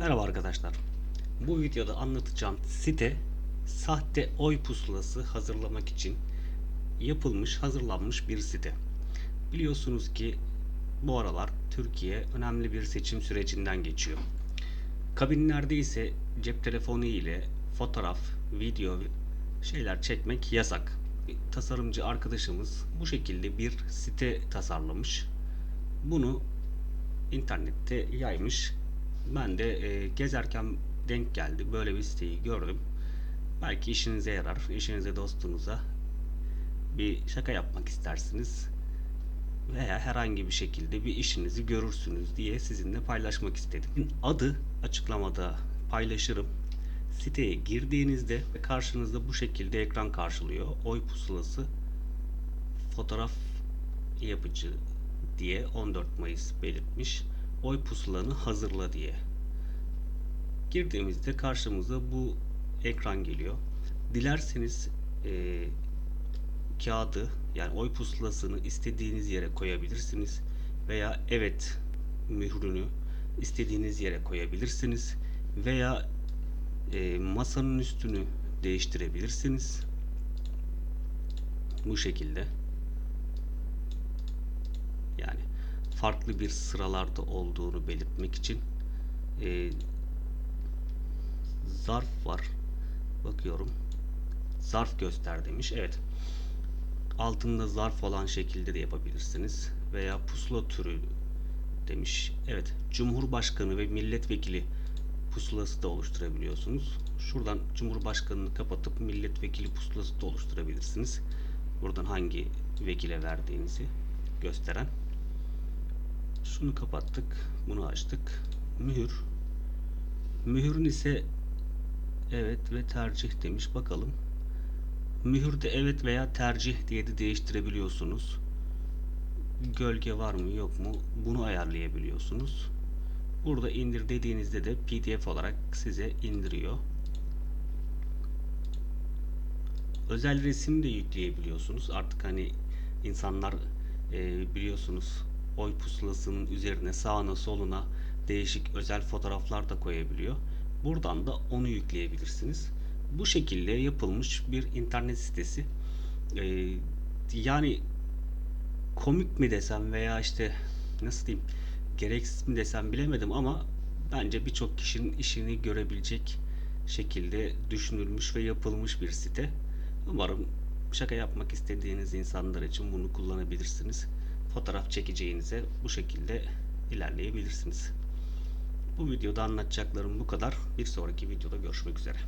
Merhaba arkadaşlar. Bu videoda anlatacağım site sahte oy pusulası hazırlamak için yapılmış, hazırlanmış bir site. Biliyorsunuz ki bu aralar Türkiye önemli bir seçim sürecinden geçiyor. Kabinlerde ise cep telefonu ile fotoğraf, video şeyler çekmek yasak. Tasarımcı arkadaşımız bu şekilde bir site tasarlamış. Bunu internette yaymış. Ben de e, gezerken denk geldi. Böyle bir siteyi gördüm. Belki işinize yarar. Eşinize, dostunuza bir şaka yapmak istersiniz. Veya herhangi bir şekilde bir işinizi görürsünüz diye sizinle paylaşmak istedim. Adı açıklamada paylaşırım. Siteye girdiğinizde karşınızda bu şekilde ekran karşılıyor. Oy pusulası fotoğraf yapıcı diye 14 Mayıs belirtmiş. Oy pusulanı hazırla diye. Girdiğimizde karşımıza bu ekran geliyor. Dilerseniz e, kağıdı yani oy pusulasını istediğiniz yere koyabilirsiniz veya evet mührünü istediğiniz yere koyabilirsiniz veya e, masanın üstünü değiştirebilirsiniz. Bu şekilde. Yani farklı bir sıralarda olduğunu belirtmek için e, zarf var. Bakıyorum. Zarf göster demiş. Evet. Altında zarf olan şekilde de yapabilirsiniz. Veya pusula türü demiş. Evet. Cumhurbaşkanı ve milletvekili pusulası da oluşturabiliyorsunuz. Şuradan Cumhurbaşkanını kapatıp milletvekili pusulası da oluşturabilirsiniz. Buradan hangi vekile verdiğinizi gösteren. Şunu kapattık. Bunu açtık. Mühür. Mühürün ise evet ve tercih demiş. Bakalım. Mühürde evet veya tercih diye de değiştirebiliyorsunuz. Gölge var mı yok mu bunu ayarlayabiliyorsunuz. Burada indir dediğinizde de PDF olarak size indiriyor. Özel resim de yükleyebiliyorsunuz. Artık hani insanlar e, biliyorsunuz oy pusulasının üzerine sağına soluna değişik özel fotoğraflar da koyabiliyor. Buradan da onu yükleyebilirsiniz. Bu şekilde yapılmış bir internet sitesi. Ee, yani komik mi desem veya işte nasıl diyeyim gereksiz mi desem bilemedim ama bence birçok kişinin işini görebilecek şekilde düşünülmüş ve yapılmış bir site. Umarım şaka yapmak istediğiniz insanlar için bunu kullanabilirsiniz fotoğraf çekeceğinize bu şekilde ilerleyebilirsiniz. Bu videoda anlatacaklarım bu kadar. Bir sonraki videoda görüşmek üzere.